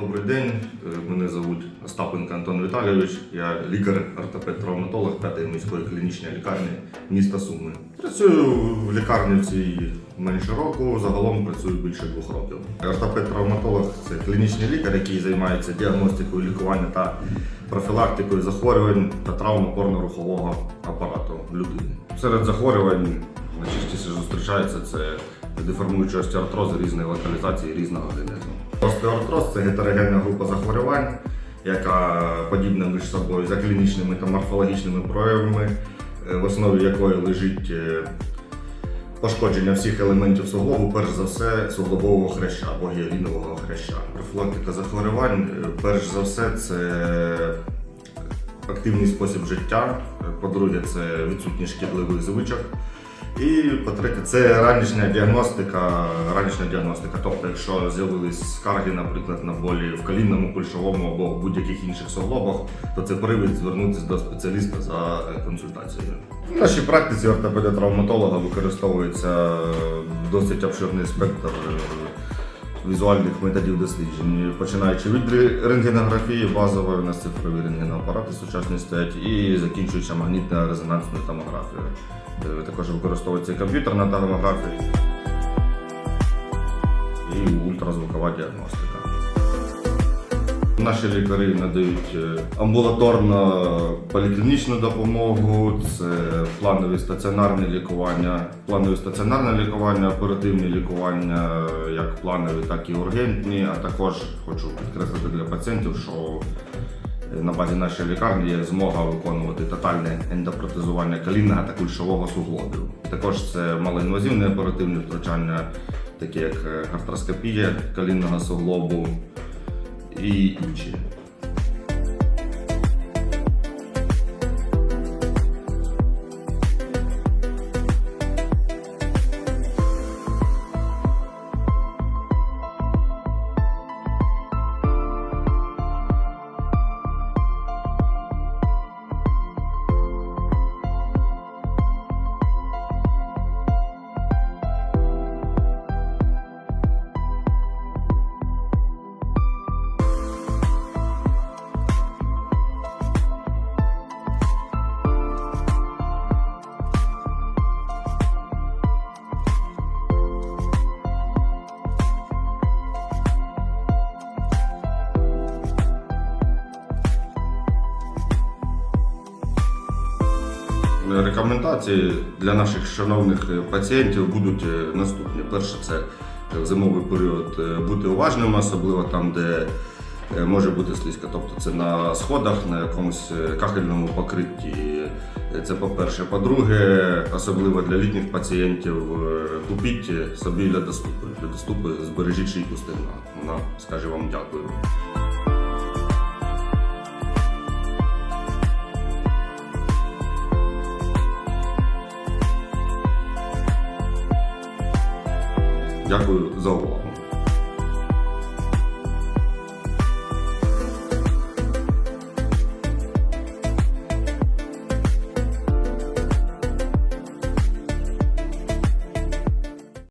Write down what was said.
Добрий день, Е, мене звуть Остапенко Антон Віталійович. Я лікар-ортопед-травматолог 5 міської клінічної лікарні міста Суми. Працюю в лікарні в цій менше року, загалом працюю більше двох років. Ортопед-травматолог це клінічний лікар, який займається діагностикою, лікуванням та профілактикою захворювань та травм опорно-рухового апарату людини. Серед захворювань найчастіше зустрічається це деформуючі остеоартрози різної локалізації, різного генезу. Остеоартроз це гетерогенна група захворювань, яка подібна між собою за клінічними та морфологічними проявами, е, в основі якої лежить е, пошкодження всіх елементів суглобу, перш за все, суглобового хряща або гіалінового хряща. Профілактика захворювань, е, перш за все, це активний спосіб життя. По-друге, це відсутність шкідливих звичок. І по-третє, це ранішня діагностика. Ранішня діагностика. Тобто, якщо з'явились скарги, наприклад, на болі в колінному, кульшовому або в будь-яких інших суглобах, то це привід звернутися до спеціаліста за е, консультацією. В нашій практиці ортопеда-травматолога використовується е, досить обширний спектр е, візуальних методів досліджень, починаючи від рентгенографії базової, у нас цифрові рентгенапарати сучасні стоять, і закінчуючи магнітно резонансною томографією. Також використовується комп'ютерна томографія і ультразвукова діагностика. Наші лікарі надають е, амбулаторно поліклінічну допомогу, це планові стаціонарні лікування, планові стаціонарне лікування, оперативні лікування, е, як планові, так і ургентні. А також хочу підкреслити для пацієнтів, що е, на базі нашої лікарні є змога виконувати тотальне ендопротезування колінного та кульшового суглобів. Також це малоінвазивне оперативне втручання, такі як е, артроскопія колінного суглобу і інші. Рекомендації для наших шановних е, пацієнтів будуть е, наступні. Перше, це в зимовий період е, бути уважним, особливо там, де е, може бути слизько. Тобто це на сходах, на якомусь е, кахельному покритті. Е, Це по-перше. По-друге, особливо для літніх пацієнтів, е, купіть собі льодоступи. Льодоступи збережіть шийку стегна. Вона скаже вам дякую. Дякую за увагу.